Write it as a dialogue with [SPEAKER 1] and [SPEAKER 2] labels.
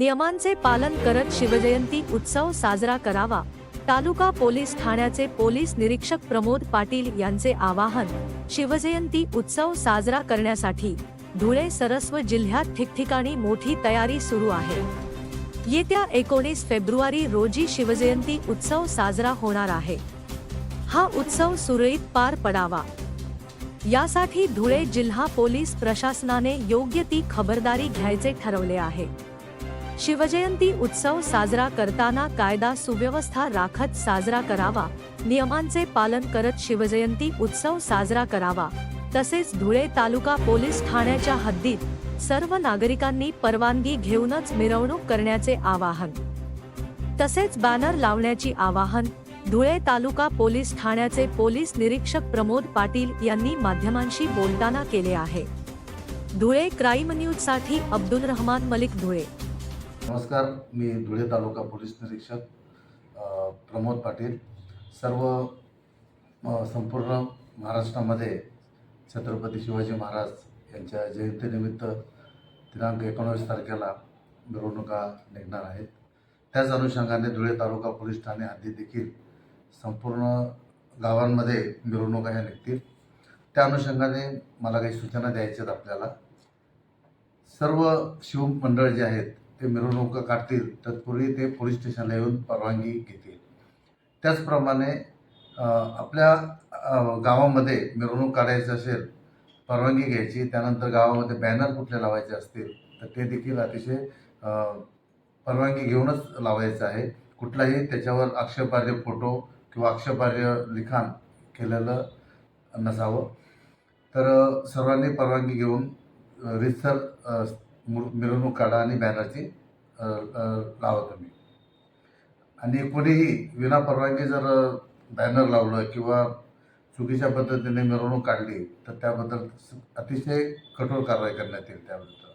[SPEAKER 1] नियमांचे पालन करत शिवजयंती उत्सव साजरा करावा. तालुका पोलीस ठाण्याचे पोलीस निरीक्षक प्रमोद पाटील यांचे आवाहन शिवजयंती उत्सव साजरा करण्यासाठी धुळे सरस्व जिल्ह्यात ठिकठिकाणी मोठी तयारी सुरू आहे. येत्या एकोणीस फेब्रुवारी रोजी शिवजयंती उत्सव साजरा होणार आहे. हा उत्सव सुरळीत पार पडावा. यासाठी धुळे जिल्हा पोलीस प्रशासनाने योग्य ती खबरदारी घ्यायचे ठरवले आहे. शिवजयंती उत्सव साजरा करताना कायदा सुव्यवस्था राखत साजरा करावा. नियमांचे पालन करत शिवजयंती उत्सव साजरा करावा. तसेच धुळे तालुका पोलीस ठाण्याच्या हद्दीत सर्व नागरिकांनी परवानगी घेऊनच मिरवणूक करण्याचे आवाहन. तसेच बॅनर लावण्याची आवाहन धुळे तालुका पोलीस ठाण्याचे पोलीस निरीक्षक प्रमोद पाटील यांनी माध्यमांशी बोलताना केले आहे. धुळे क्राईम न्यूजसाठी अब्दुल रहमान मलिक धुळे.
[SPEAKER 2] नमस्कार मी धुळे तालुका पोलीस निरीक्षक प्रमोद पाटील. सर्व संपूर्ण महाराष्ट्रामध्ये छत्रपती शिवाजी महाराज यांच्या जयंतीनिमित्त दिनांक एकोणावीस तारखेला मिरवणुका निघणार आहेत. त्याच अनुषंगाने धुळे तालुका पोलीस ठाणे आधी देखील संपूर्ण गावांमध्ये मिरवणुका ह्या निघतील. त्या अनुषंगाने मला काही सूचना द्यायच्या आहेत आपल्याला. सर्व शिवमंडळ जे आहेत ते मिरवणुका काढतील तत्पूर्वी ते पोलीस स्टेशनला येऊन परवानगी घेतील. त्याचप्रमाणे आपल्या गावामध्ये मिरवणूक काढायची असेल परवानगी घ्यायची त्यानंतर गावामध्ये बॅनर कुठले लावायचे असतील तर ते देखील अतिशय परवानगी घेऊनच लावायचं आहे. कुठलाही त्याच्यावर आक्षेपार्ह फोटो किंवा आक्षेपार्ह लिखाण केलेलं नसावं. तर सर्वांनी परवानगी घेऊन अ, रीतसर मिरवणूक काढा आणि बॅनरची लावतो मी लावा तुम्ही. आणि कोणीही विना परवानगी जर बॅनर लावलं किंवा चुकीच्या पद्धतीने मिरवणूक काढली तर त्याबद्दल अतिशय कठोर कारवाई करण्यात येईल त्याबद्दल.